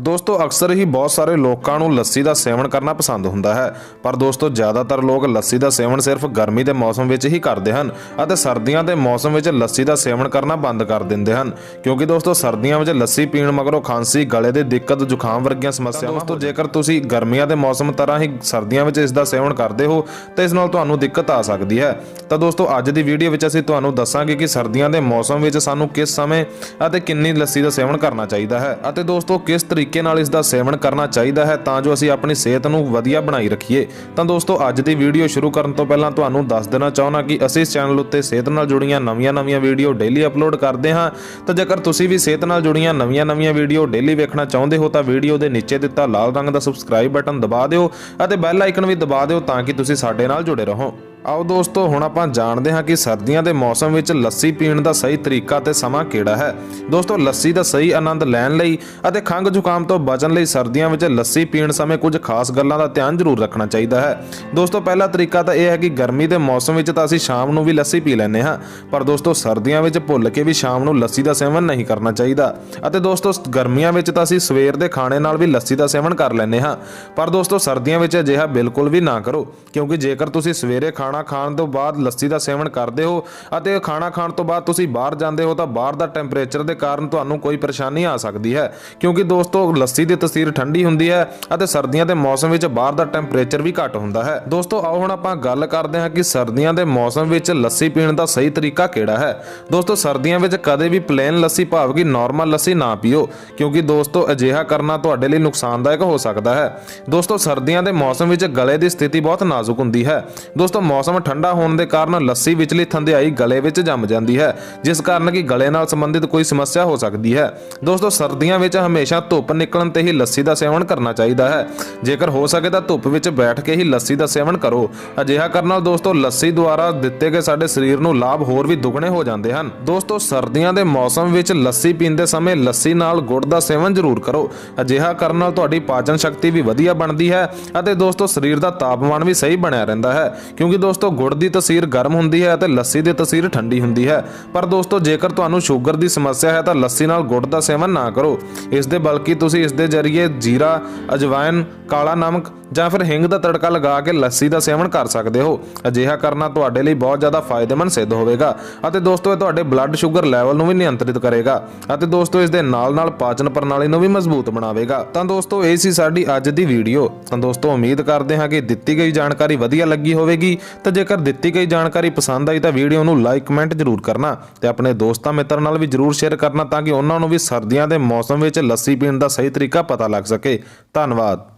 ਦੋਸਤੋ ਅਕਸਰ ਹੀ ਬਹੁਤ ਸਾਰੇ ਲੋਕਾਂ ਨੂੰ ਲੱਸੀ ਦਾ ਸੇਵਨ ਕਰਨਾ ਪਸੰਦ ਹੁੰਦਾ ਹੈ। ਪਰ ਦੋਸਤੋ ਜ਼ਿਆਦਾਤਰ ਲੋਕ ਲੱਸੀ ਦਾ ਸੇਵਨ ਸਿਰਫ ਗਰਮੀ ਦੇ ਮੌਸਮ ਵਿੱਚ ਹੀ ਕਰਦੇ ਹਨ ਅਤੇ ਸਰਦੀਆਂ ਦੇ ਮੌਸਮ ਵਿੱਚ ਲੱਸੀ ਦਾ ਸੇਵਨ ਕਰਨਾ ਬੰਦ ਕਰ ਦਿੰਦੇ ਹਨ। ਕਿਉਂਕਿ ਦੋਸਤੋ ਸਰਦੀਆਂ ਵਿੱਚ ਲੱਸੀ ਪੀਣ ਮਗਰੋਂ ਖਾਂਸੀ ਗਲੇ ਦੇ ਦਿੱਕਤ ਜ਼ੁਕਾਮ ਵਰਗੀਆਂ ਸਮੱਸਿਆਵਾਂ ਦੋਸਤੋ ਜੇਕਰ ਤੁਸੀਂ ਗਰਮੀਆਂ ਦੇ ਮੌਸਮ ਤਰ੍ਹਾਂ ਹੀ ਸਰਦੀਆਂ ਵਿੱਚ ਇਸ ਦਾ ਸੇਵਨ ਕਰਦੇ ਹੋ ਤਾਂ ਇਸ ਨਾਲ ਤੁਹਾਨੂੰ ਦਿੱਕਤ ਆ ਸਕਦੀ ਹੈ। ਤਾਂ ਦੋਸਤੋ ਅੱਜ ਦੀ ਵੀਡੀਓ ਵਿੱਚ ਅਸੀਂ ਤੁਹਾਨੂੰ ਦੱਸਾਂਗੇ ਕਿ ਸਰਦੀਆਂ ਦੇ ਮੌਸਮ ਵਿੱਚ ਸਾਨੂੰ ਕਿਸ ਸਮੇਂ ਅਤੇ ਕਿੰਨੀ ਲੱਸੀ ਦਾ ਸੇਵਨ ਕਰਨਾ ਚਾਹੀਦਾ ਹੈ ਅਤੇ ਦੋਸਤੋ ਕਿਸ ਤਰੀਕੇ ਤਰੀਕੇ ਨਾਲ ਇਸ ਦਾ ਸੇਵਨ ਕਰਨਾ ਚਾਹੀਦਾ ਹੈ ਤਾਂ ਜੋ ਅਸੀਂ ਆਪਣੀ ਸਿਹਤ ਨੂੰ ਵਧੀਆ ਬਣਾਈ ਰੱਖੀਏ। ਤਾਂ ਦੋਸਤੋ, ਅੱਜ ਦੀ ਵੀਡੀਓ ਸ਼ੁਰੂ ਕਰਨ ਤੋਂ ਪਹਿਲਾਂ ਤੁਹਾਨੂੰ ਦੱਸ ਦੇਣਾ ਚਾਹੁੰਦਾ ਕਿ ਅਸੀਂ ਇਸ ਚੈਨਲ ਉੱਤੇ ਸਿਹਤ ਨਾਲ ਜੁੜੀਆਂ ਨਵੀਆਂ-ਨਵੀਆਂ ਵੀਡੀਓ ਡੇਲੀ ਅਪਲੋਡ ਕਰਦੇ ਹਾਂ। ਤਾਂ ਜੇਕਰ ਤੁਸੀਂ ਵੀ ਸਿਹਤ ਨਾਲ ਜੁੜੀਆਂ ਨਵੀਆਂ-ਨਵੀਆਂ ਵੀਡੀਓ ਡੇਲੀ ਵੇਖਣਾ ਚਾਹੁੰਦੇ ਹੋ ਤਾਂ ਵੀਡੀਓ ਦੇ ਨੀਚੇ ਦਿੱਤਾ ਲਾਲ ਰੰਗ ਦਾ ਸਬਸਕ੍ਰਾਈਬ ਬਟਨ ਦਬਾ ਦਿਓ ਅਤੇ ਬੈਲ ਆਈਕਨ ਵੀ ਦਬਾ ਦਿਓ ਤਾਂ ਕਿ ਤੁਸੀਂ ਸਾਡੇ ਨਾਲ ਜੁੜੇ ਰਹੋ। ਆਓ ਦੋਸਤੋ, ਹੁਣ ਆਪਾਂ ਜਾਣਦੇ ਹਾਂ ਕਿ ਸਰਦੀਆਂ ਦੇ ਮੌਸਮ ਵਿੱਚ ਲੱਸੀ ਪੀਣ ਦਾ ਸਹੀ ਤਰੀਕਾ ਤੇ ਸਮਾਂ ਕਿਹੜਾ ਹੈ। ਦੋਸਤੋ, ਲੱਸੀ ਦਾ ਸਹੀ ਆਨੰਦ ਲੈਣ ਲਈ ਅਤੇ ਖੰਘ ਜ਼ੁਕਾਮ ਤੋਂ ਬਚਣ ਲਈ ਸਰਦੀਆਂ ਵਿੱਚ ਲੱਸੀ ਪੀਣ ਸਮੇਂ ਕੁਝ ਖਾਸ ਗੱਲਾਂ ਦਾ ਧਿਆਨ ਜ਼ਰੂਰ ਰੱਖਣਾ ਚਾਹੀਦਾ ਹੈ। ਦੋਸਤੋ, ਪਹਿਲਾ ਤਰੀਕਾ ਤਾਂ ਇਹ ਹੈ ਕਿ ਗਰਮੀ ਦੇ ਮੌਸਮ ਵਿੱਚ ਤਾਂ ਅਸੀਂ ਸ਼ਾਮ ਨੂੰ ਵੀ ਲੱਸੀ ਪੀ ਲੈਂਦੇ ਹਾਂ, ਪਰ ਦੋਸਤੋ, ਸਰਦੀਆਂ ਵਿੱਚ ਭੁੱਲ ਕੇ ਵੀ ਸ਼ਾਮ ਨੂੰ ਲੱਸੀ ਦਾ ਸੇਵਨ ਨਹੀਂ ਕਰਨਾ ਚਾਹੀਦਾ। ਅਤੇ ਦੋਸਤੋ ਗਰਮੀਆਂ ਵਿੱਚ ਤਾਂ ਅਸੀਂ ਸਵੇਰ ਦੇ ਖਾਣੇ ਨਾਲ ਵੀ ਲੱਸੀ ਦਾ ਸੇਵਨ ਕਰ ਲੈਂਦੇ ਹਾਂ। ਪਰ ਦੋਸਤੋ, ਸਰਦੀਆਂ ਵਿੱਚ ਅਜਿਹਾ ਬਿਲਕੁਲ ਵੀ ਨਾ ਕਰੋ, ਕਿਉਂਕਿ ਜੇਕਰ ਤੁਸੀਂ ਸਵੇਰੇ ਖਾਣਾ ਖਾਣਾ ਖਾਣ ਤੋਂ ਬਾਅਦ ਲੱਸੀ ਦਾ ਸੇਵਨ ਕਰਦੇ ਹੋ ਅਤੇ ਖਾਣਾ ਖਾਣ ਤੋਂ ਬਾਅਦ ਤੁਸੀਂ ਬਾਹਰ ਜਾਂਦੇ ਹੋ ਤਾਂ ਬਾਹਰ ਦਾ ਟੈਂਪਰੇਚਰ ਦੇ ਕਾਰਨ ਤੁਹਾਨੂੰ ਕੋਈ ਪਰੇਸ਼ਾਨੀ ਆ ਸਕਦੀ ਹੈ। ਕਿਉਂਕਿ ਦੋਸਤੋ, ਲੱਸੀ ਦੀ ਤਸੀਰ ਠੰਡੀ ਹੁੰਦੀ ਹੈ ਅਤੇ ਸਰਦੀਆਂ ਦੇ ਮੌਸਮ ਵਿੱਚ ਬਾਹਰ ਦਾ ਟੈਂਪਰੇਚਰ ਵੀ ਘੱਟ ਹੁੰਦਾ ਹੈ। ਦੋਸਤੋ, ਆਓ ਹੁਣ ਆਪਾਂ ਗੱਲ ਕਰਦੇ ਹਾਂ ਕਿ ਸਰਦੀਆਂ ਦੇ ਮੌਸਮ ਵਿੱਚ ਲੱਸੀ ਪੀਣ ਦਾ ਸਹੀ ਤਰੀਕਾ ਕਿਹੜਾ ਹੈ। ਦੋਸਤੋ, ਸਰਦੀਆਂ ਵਿੱਚ ਕਦੇ ਵੀ ਪਲੇਨ ਲੱਸੀ ਭਾਵ ਕਿ ਨਾਰਮਲ ਲੱਸੀ ਨਾ ਪੀਓ, ਕਿਉਂਕਿ ਦੋਸਤੋ, ਅਜਿਹਾ ਕਰਨਾ ਤੁਹਾਡੇ ਲਈ ਨੁਕਸਾਨਦਾਇਕ ਹੋ ਸਕਦਾ ਹੈ। ਦੋਸਤੋ, ਸਰਦੀਆਂ ਦੇ ਮੌਸਮ ਵਿੱਚ ਗਲੇ ਦੀ ਸਥਿਤੀ ਬਹੁਤ ਨਾਜ਼ੁਕ ਹੁੰਦੀ ਹੈ। ਦੋਸਤੋ ਮੌਸਮ ਠੰਡਾ ਹੋਣ ਦੇ ਕਾਰਨ ਲੱਸੀ ਵਿਚਲੀ ਥੰਧਿਆਈ ਗਲੇ ਵਿੱਚ ਜੰਮ ਜਾਂਦੀ ਹੈ, ਜਿਸ ਕਾਰਨ ਕਿ ਗਲੇ ਨਾਲ ਸੰਬੰਧਿਤ ਕੋਈ ਸਮੱਸਿਆ ਹੋ ਸਕਦੀ ਹੈ। ਦੋਸਤੋ, ਸਰਦੀਆਂ ਵਿੱਚ ਹਮੇਸ਼ਾ ਧੁੱਪ ਨਿਕਲਣ ਤੇ ਹੀ ਲੱਸੀ ਦਾ ਸੇਵਨ ਕਰਨਾ ਚਾਹੀਦਾ ਹੈ। ਜੇਕਰ ਹੋ ਸਕੇ ਤਾਂ ਧੁੱਪ ਵਿੱਚ ਬੈਠ ਕੇ ਹੀ ਲੱਸੀ ਦਾ ਸੇਵਨ ਕਰੋ। ਅਜਿਹਾ ਕਰਨ ਨਾਲ ਦੋਸਤੋ, ਲੱਸੀ ਦੁਆਰਾ ਦਿੱਤੇ ਗਏ ਸਾਡੇ ਸਰੀਰ ਨੂੰ ਲਾਭ ਹੋਰ ਵੀ ਦੁੱਗਣੇ ਹੋ ਜਾਂਦੇ ਹਨ। ਦੋਸਤੋ, ਸਰਦੀਆਂ ਦੇ ਮੌਸਮ ਵਿੱਚ ਲੱਸੀ ਪੀਂਦੇ ਸਮੇਂ ਲੱਸੀ ਨਾਲ ਗੁੜ ਦਾ ਸੇਵਨ ਜ਼ਰੂਰ ਕਰੋ। ਅਜਿਹਾ ਕਰਨ ਨਾਲ ਤੁਹਾਡੀ ਪਾਚਨ ਸ਼ਕਤੀ ਵੀ ਵਧੀਆ ਬਣਦੀ ਹੈ ਅਤੇ ਦੋਸਤੋ, ਸਰੀਰ ਦਾ ਤਾਪਮਾਨ ਵੀ ਸਹੀ ਬਣਿਆ ਰਹਿੰਦਾ ਹੈ, ਕਿਉਂਕਿ ਦੋਸਤੋ, ਗੁੜ ਦੀ ਤਸੀਰ ਗਰਮ ਹੁੰਦੀ ਹੈ ਅਤੇ ਲੱਸੀ ਦੀ ਤਸੀਰ ਠੰਡੀ ਹੁੰਦੀ ਹੈ। ਪਰ ਦੋਸਤੋ, ਜੇਕਰ ਤੁਹਾਨੂੰ ਸ਼ੂਗਰ ਦੀ ਸਮੱਸਿਆ ਹੈ ਤਾਂ ਲੱਸੀ ਨਾਲ ਗੁੜ ਦਾ ਸੇਵਨ ਨਾ ਕਰੋ। ਇਸ ਦੇ ਬਲਕਿ ਤੁਸੀਂ ਇਸ ਦੇ ਜ਼ਰੀਏ ਜੀਰਾ, ਅਜਵਾਇਨ, ਕਾਲਾ ਨਮਕ ਜਾਂ ਫਿਰ ਹਿੰਗ ਦਾ ਤੜਕਾ ਲਗਾ ਕੇ ਲੱਸੀ ਦਾ ਸੇਵਨ ਕਰ ਸਕਦੇ ਹੋ। ਅਜਿਹਾ ਕਰਨਾ ਤੁਹਾਡੇ ਲਈ ਬਹੁਤ ਜ਼ਿਆਦਾ ਫਾਇਦੇਮੰਦ ਸਿੱਧ ਹੋਵੇਗਾ ਅਤੇ ਦੋਸਤੋ, ਇਹ ਤੁਹਾਡੇ ਬਲੱਡ ਸ਼ੂਗਰ ਲੈਵਲ ਨੂੰ ਵੀ ਨਿਯੰਤਰਿਤ ਕਰੇਗਾ ਅਤੇ ਦੋਸਤੋ, ਇਸ ਦੇ ਨਾਲ-ਨਾਲ ਪਾਚਨ ਪ੍ਰਣਾਲੀ ਨੂੰ ਵੀ ਮਜ਼ਬੂਤ ਬਣਾਵੇਗਾ। ਤਾਂ ਦੋਸਤੋ, ਇਹ ਸੀ ਸਾਡੀ ਅੱਜ ਦੀ ਵੀਡੀਓ। ਤਾਂ ਦੋਸਤੋ, ਉਮੀਦ ਕਰਦੇ ਹਾਂ ਕਿ ਦਿੱਤੀ ਗਈ ਜਾਣਕਾਰੀ ਵਧੀਆ ਲੱਗੀ ਹੋਵੇਗੀ ਤਾਂ ਜੇਕਰ ਦਿੱਤੀ ਗਈ ਜਾਣਕਾਰੀ ਪਸੰਦ ਆਈ ਤਾਂ ਵੀਡੀਓ ਨੂੰ ਲਾਈਕ, ਕਮੈਂਟ ਜ਼ਰੂਰ ਕਰਨਾ ਤੇ ਆਪਣੇ ਦੋਸਤਾਂ ਮਿੱਤਰਾਂ ਨਾਲ ਵੀ ਜ਼ਰੂਰ ਸ਼ੇਅਰ ਕਰਨਾ ਤਾਂ ਕਿ ਉਹਨਾਂ ਨੂੰ ਵੀ ਸਰਦੀਆਂ ਦੇ ਮੌਸਮ ਵਿੱਚ ਲੱਸੀ ਪੀਣ ਦਾ ਸਹੀ ਤਰੀਕਾ ਪਤਾ ਲੱਗ ਸਕੇ। ਧੰਨਵਾਦ।